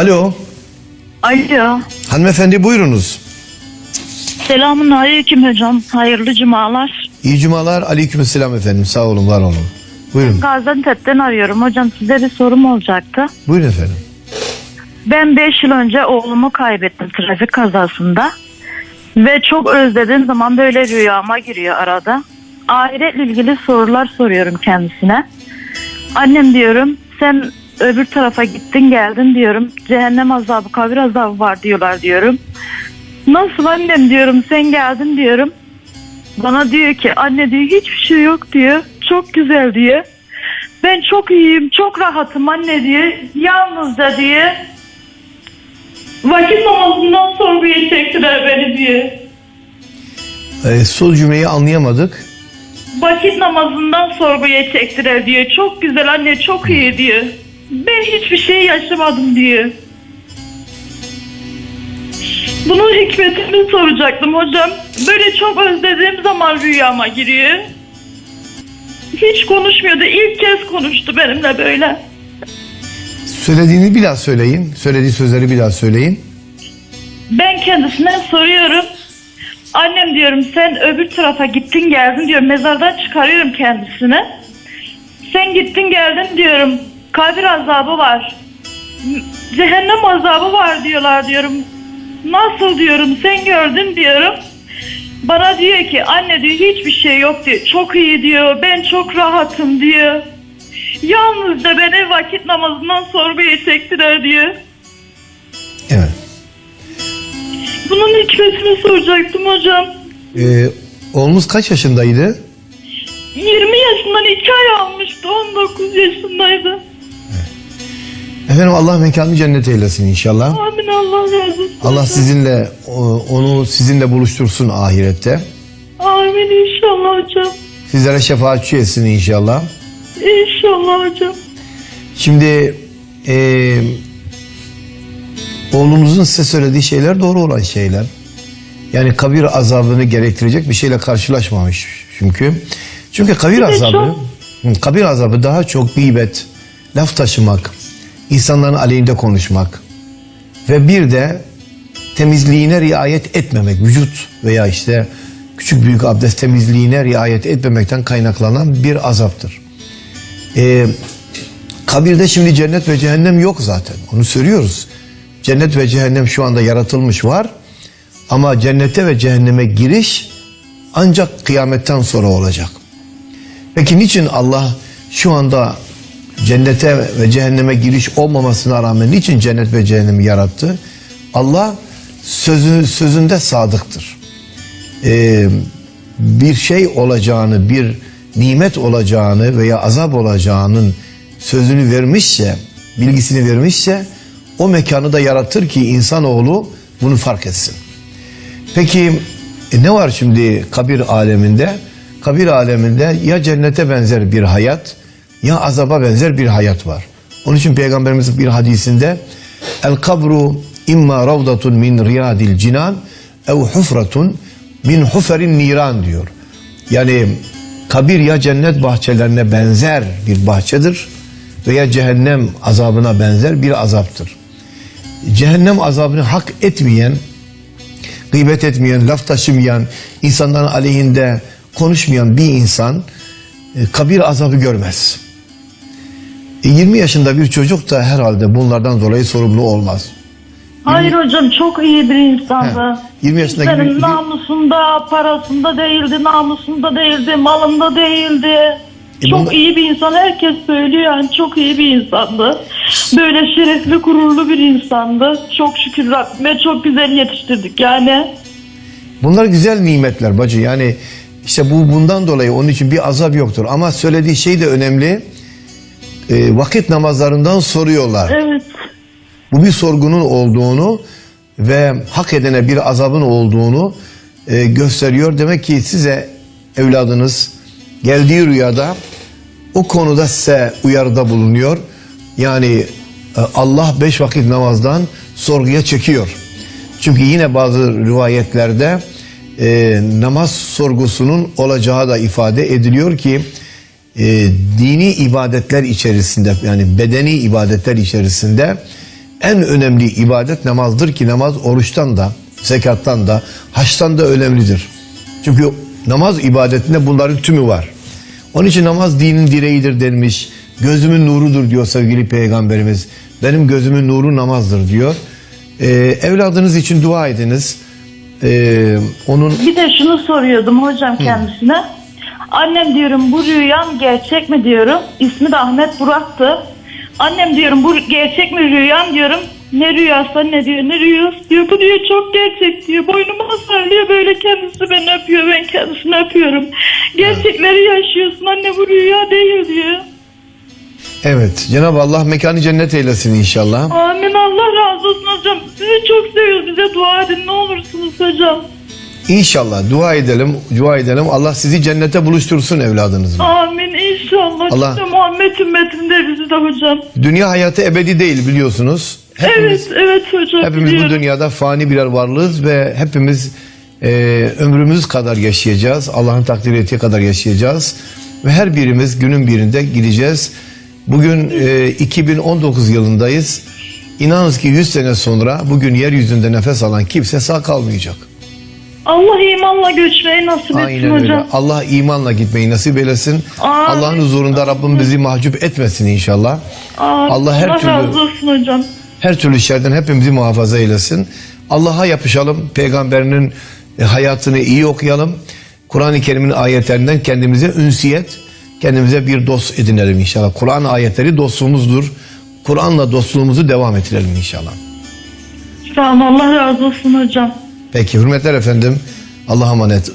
Alo. Alo. Hanımefendi buyurunuz. Selamun aleyküm hocam. Hayırlı cumalar. İyi cumalar. Aleykümselam efendim. Sağ olun, var olun. Buyurun. Gaziantep'ten arıyorum. Hocam size bir sorum olacaktı. Buyurun efendim. Ben 5 yıl önce oğlumu kaybettim trafik kazasında. Ve çok özlediğim zaman böyle rüyama giriyor arada. Ahiretle ilgili sorular soruyorum kendisine. Annem diyorum sen öbür tarafa gittin geldin diyorum. Cehennem azabı kabir azabı var diyorlar diyorum. Nasıl annem diyorum sen geldin diyorum. Bana diyor ki anne diyor hiçbir şey yok diyor. Çok güzel diyor. Ben çok iyiyim, çok rahatım anne diyor. Yalnızca diyor. Vakit namazından sorguya çektiler beni diyor. Ee, sol cümleyi anlayamadık. Vakit namazından sorguya çektiler diyor. Çok güzel anne, çok iyi diyor. Ben hiçbir şey yaşamadım diyor. Bunun hikmetini soracaktım hocam. Böyle çok özlediğim zaman rüyama giriyor. Hiç konuşmuyordu. İlk kez konuştu benimle böyle. Söylediğini bir daha söyleyin. Söylediği sözleri bir daha söyleyin. Ben kendisine soruyorum. Annem diyorum sen öbür tarafa gittin geldin diyorum. Mezardan çıkarıyorum kendisini. Sen gittin geldin diyorum. Kabir azabı var. Cehennem azabı var diyorlar diyorum. Nasıl diyorum sen gördün diyorum. Bana diyor ki anne diyor hiçbir şey yok diyor. Çok iyi diyor. Ben çok rahatım diyor. Yalnızca beni vakit namazından sorguya çektiler diyor. Evet. Bunun hikmetini soracaktım hocam. Ee, oğlunuz kaç yaşındaydı? 20 yaşından 2 ay almıştı. 19 yaşındaydı. Efendim Allah mekanını cennet eylesin inşallah. Amin Allah razı olsun. Allah sizinle onu sizinle buluştursun ahirette. Amin inşallah hocam. Sizlere şefaatçi etsin inşallah. İnşallah hocam. Şimdi eee oğlunuzun size söylediği şeyler doğru olan şeyler. Yani kabir azabını gerektirecek bir şeyle karşılaşmamış çünkü. Çünkü kabir azabı, kabir azabı daha çok gıybet, laf taşımak, insanların aleyhinde konuşmak ve bir de temizliğine riayet etmemek, vücut veya işte küçük büyük abdest temizliğine riayet etmemekten kaynaklanan bir azaptır. Ee, kabirde şimdi cennet ve cehennem yok zaten. Onu söylüyoruz. Cennet ve cehennem şu anda yaratılmış var. Ama cennete ve cehenneme giriş ancak kıyametten sonra olacak. Peki niçin Allah şu anda cennete ve cehenneme giriş olmamasına rağmen niçin cennet ve cehennemi yarattı? Allah sözü, sözünde sadıktır. Ee, bir şey olacağını, bir nimet olacağını veya azap olacağının sözünü vermişse, bilgisini vermişse o mekanı da yaratır ki insanoğlu bunu fark etsin. Peki e, ne var şimdi kabir aleminde? Kabir aleminde ya cennete benzer bir hayat ya azaba benzer bir hayat var. Onun için Peygamberimiz bir hadisinde El kabru imma ravdatun min riyadil cinan ev hufratun min huferin niran diyor. Yani kabir ya cennet bahçelerine benzer bir bahçedir veya cehennem azabına benzer bir azaptır. Cehennem azabını hak etmeyen gıybet etmeyen, laf taşımayan, insanların aleyhinde konuşmayan bir insan e, kabir azabı görmez. E, 20 yaşında bir çocuk da herhalde bunlardan dolayı sorumlu olmaz. Hayır hocam çok iyi bir insandı. He, 20 yaşındaki Kimsenin bir- namusunda, parasında değildi, namusunda değildi, malında değildi. E çok bunlar- iyi bir insan. Herkes söylüyor yani çok iyi bir insandı. Böyle şerefli, gururlu bir insandı. Çok şükür Rabbime çok güzel yetiştirdik yani. Bunlar güzel nimetler bacı. Yani işte bu bundan dolayı onun için bir azap yoktur. Ama söylediği şey de önemli. E, vakit namazlarından soruyorlar. Evet. Bu bir sorgunun olduğunu ve hak edene bir azabın olduğunu e, gösteriyor. Demek ki size evladınız geldiği rüyada o konuda size uyarıda bulunuyor. Yani e, Allah beş vakit namazdan sorguya çekiyor. Çünkü yine bazı rivayetlerde e, namaz sorgusunun olacağı da ifade ediliyor ki e, dini ibadetler içerisinde yani bedeni ibadetler içerisinde en önemli ibadet namazdır ki namaz oruçtan da, zekattan da, haçtan da önemlidir. Çünkü namaz ibadetinde bunların tümü var. Onun için namaz dinin direğidir denmiş. Gözümün nurudur diyor sevgili peygamberimiz. Benim gözümün nuru namazdır diyor. Ee, evladınız için dua ediniz. Ee, onun Bir de şunu soruyordum hocam kendisine. Annem diyorum bu rüyam gerçek mi diyorum. İsmi de Ahmet Burak'tı. Annem diyorum bu gerçek mi rüyam diyorum. Ne rüyası ne diyor ne rüyası diyor. Bu diyor çok gerçek diyor. Boynumu sarılıyor böyle kendisi beni öpüyor ben kendisini öpüyorum. Gerçekleri yaşıyorsun anne bu rüya değil diyor. evet Cenab-ı Allah mekanı cennet eylesin inşallah. Amin Allah razı olsun hocam. Sizi çok seviyoruz bize dua edin ne olursunuz hocam. İnşallah dua edelim, dua edelim. Allah sizi cennete buluştursun evladınızla. Amin inşallah. Allah- Allah. Muhammed ümmetinde bizi de hocam. Dünya hayatı ebedi değil biliyorsunuz. Hepimiz, Evet evet hocam hepimiz bu biliyorum. dünyada fani birer varlığız ve hepimiz e, ömrümüz kadar yaşayacağız. Allah'ın takdir ettiği kadar yaşayacağız. Ve her birimiz günün birinde gideceğiz. Bugün e, 2019 yılındayız. İnanınız ki 100 sene sonra bugün yeryüzünde nefes alan kimse sağ kalmayacak. Allah imanla göçmeyi nasip etsin Aynen öyle. hocam. Allah imanla gitmeyi nasip eylesin. Amin. Allah'ın huzurunda Rabbim bizi mahcup etmesin inşallah. Amin. Allah her türlü- razı olsun hocam. Her türlü şerden hepimizi muhafaza eylesin. Allah'a yapışalım. Peygamberinin e, hayatını iyi okuyalım. Kur'an-ı Kerim'in ayetlerinden kendimize ünsiyet, kendimize bir dost edinelim inşallah. Kur'an ayetleri dostluğumuzdur. Kur'an'la dostluğumuzu devam ettirelim inşallah. Sağ olun Allah razı olsun hocam. Peki hürmetler efendim. Allah'a emanet.